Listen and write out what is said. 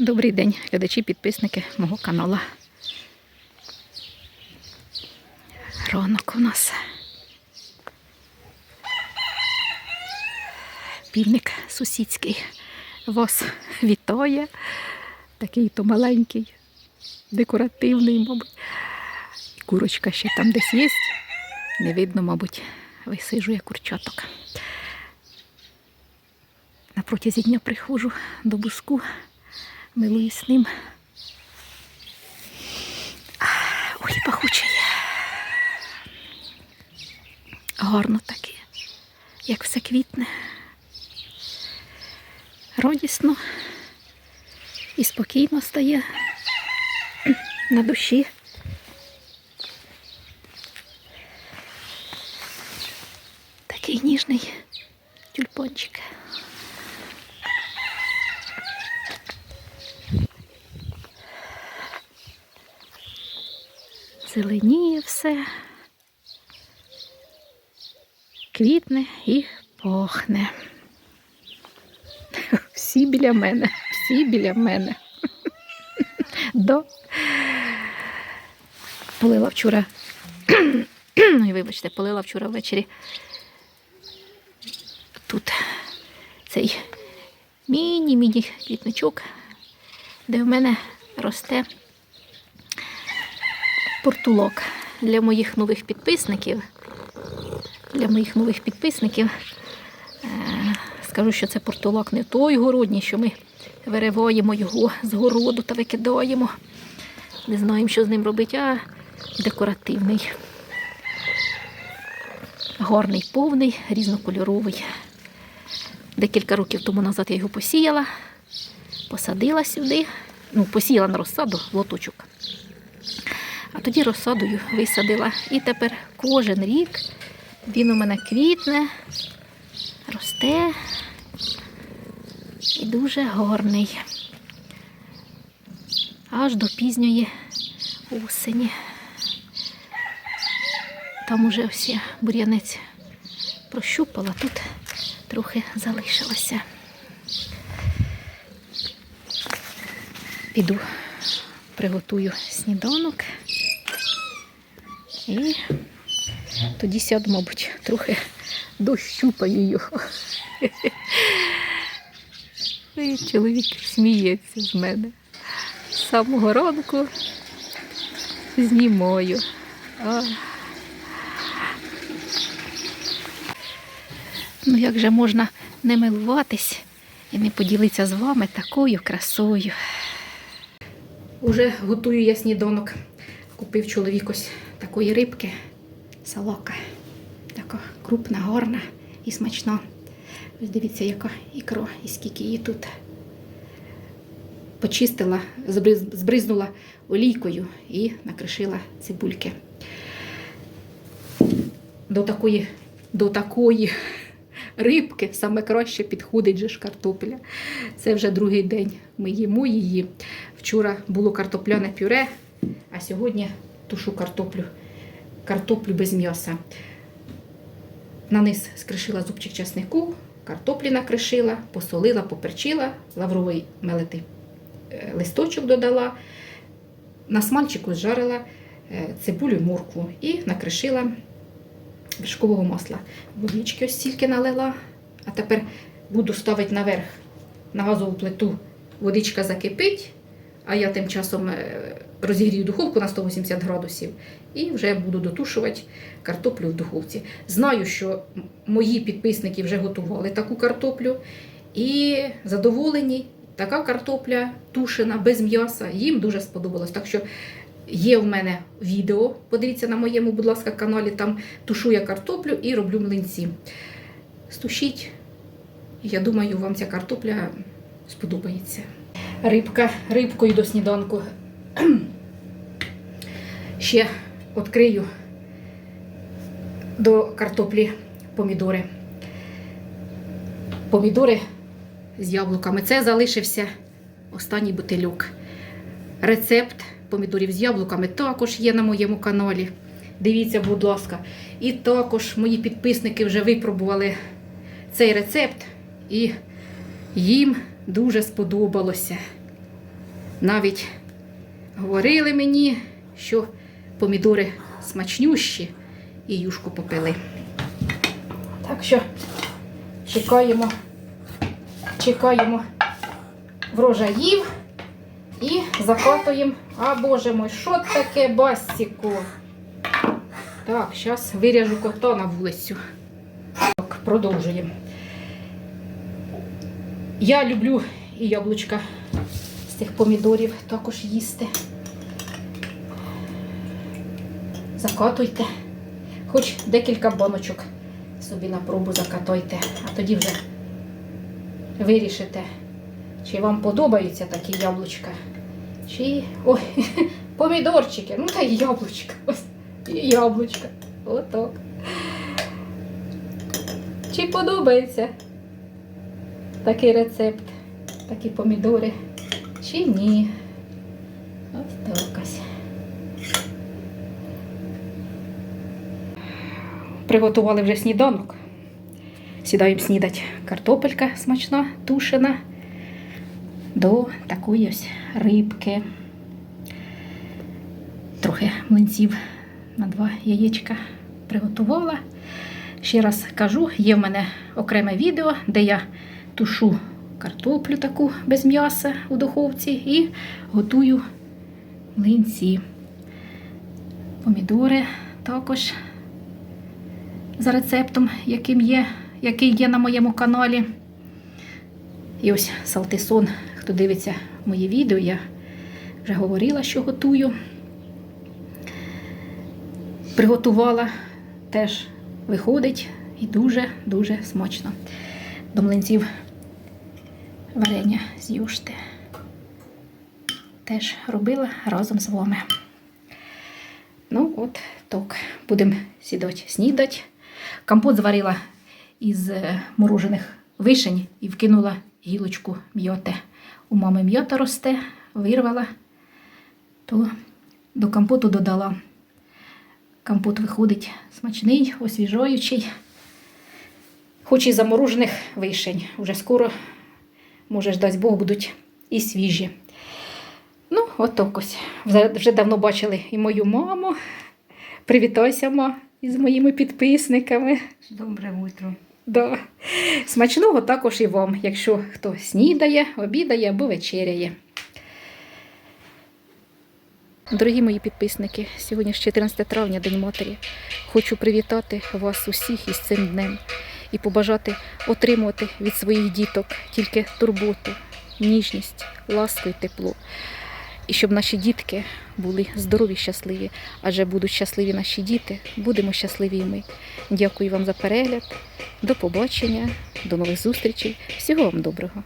Добрий день, глядачі, підписники мого каналу. Ранок у нас. Півник сусідський вас вітає. Такий то маленький, декоративний, мабуть. Курочка ще там десь є. Не видно, мабуть, висижує курчаток. На протязі дня приходжу до буску, милуюсь ним. Ой, пахучий. Гарно таке, як все квітне. Радісно і спокійно стає на душі. Такий ніжний тюльпанчик. Зеленіє все, квітне і пахне. Всі біля мене, всі біля мене. До. Полила вчора. Вибачте, полила вчора ввечері. Тут цей міні-міні квітничок, де в мене росте портулок для моїх нових підписників. Для моїх нових підписників е, скажу, що це портулок не той городній, що ми вириваємо його з городу та викидаємо. Не знаємо, що з ним робити, а декоративний. Гарний, повний, різнокольоровий. Декілька років тому назад я його посіяла, посадила сюди, ну, посіяла на розсаду лоточок. Тоді розсадою висадила. І тепер кожен рік він у мене квітне, росте і дуже гарний. Аж до пізньої осені. Там уже всі бур'янець прощупала, тут трохи залишилося. Піду, приготую сніданок. І тоді сяду, мабуть, трохи дощупаю його. І чоловік сміється з мене. З самого ранку знімаю. А. Ну як же можна не милуватись і не поділитися з вами такою красою. Уже готую я сніданок. Купив чоловік ось такої рибки, салака. Така крупна, гарна і смачна. Ось дивіться, яка ікра і скільки її тут. Почистила, збризнула олійкою і накришила цибульки. До такої, до такої рибки саме краще підходить же ж картопля. Це вже другий день ми їмо її. Вчора було картопляне пюре, а сьогодні тушу картоплю. Картоплю без м'яса. На низ скришила зубчик часнику, картоплі накришила, посолила, поперчила, лавровий мелитий е, листочок додала, на смальчику зжарила е, цибулю і моркву і накришила вершкового масла. Водички ось стільки налила, а тепер буду ставити наверх на газову плиту. Водичка закипить, а я тим часом е, розігрію духовку на 180 градусів і вже буду дотушувати картоплю в духовці. Знаю, що мої підписники вже готували таку картоплю і задоволені. Така картопля тушена без м'яса, їм дуже сподобалось. Так що є в мене відео, подивіться на моєму, будь ласка, каналі, там тушу я картоплю і роблю млинці. Стушіть, я думаю, вам ця картопля сподобається. Рибка, рибкою до сніданку. Ще відкрию до картоплі помідори. Помідори з яблуками. Це залишився останній бутильок. Рецепт помідорів з яблуками також є на моєму каналі. Дивіться, будь ласка. І також мої підписники вже випробували цей рецепт, і їм дуже сподобалося. навіть говорили мені, що помідори смачнющі і юшку попили. Так що чекаємо, чекаємо врожаїв і закатуємо. А боже мой, що таке бастіку? Так, зараз виріжу кота на вулицю. Так, продовжуємо. Я люблю і яблучка цих помідорів також їсти. Закатуйте. Хоч декілька баночок собі на пробу закатуйте, а тоді вже вирішите, чи вам подобаються такі яблучка, чи. Ой, помідорчики, ну та й яблучка. Ось і яблучка. Отак. Чи подобається такий рецепт, такі помідори, чи ні? Ось так. Приготували вже сніданок. Сідаємо снідати. Картопелька смачна, тушена до такої ось рибки. Трохи млинців на два яєчка приготувала. Ще раз кажу, є в мене окреме відео, де я тушу картоплю таку без м'яса у духовці і готую млинці. Помідори також за рецептом, яким є, який є на моєму каналі. І ось салтисон, хто дивиться моє відео, я вже говорила, що готую. Приготувала, теж виходить і дуже-дуже смачно. До млинців варення з юшти. Теж робила разом з вами. Ну, от так. Будемо сідати снідати. Компот зварила із е, морожених вишень і вкинула гілочку м'йоти. У мами м'йота росте, вирвала, то до компоту додала. Компот виходить смачний, освіжаючий. Хоч і заморожених вишень. Уже скоро, може, ж дасть Бог, будуть і свіжі. Ну, отак ось. Вже вже давно бачили і мою маму. Привітайся, ма, із моїми підписниками. Добре утро. Да. Смачного також і вам, якщо хто снідає, обідає або вечеряє. Дорогі мої підписники, сьогодні ж 14 травня, День Матері. Хочу привітати вас усіх із цим днем і побажати отримувати від своїх діток тільки турботу, ніжність, ласку і тепло. І щоб наші дітки були здорові, щасливі, адже будуть щасливі наші діти, будемо щасливі і ми. Дякую вам за перегляд. До побачення, до нових зустрічей. Всього вам доброго.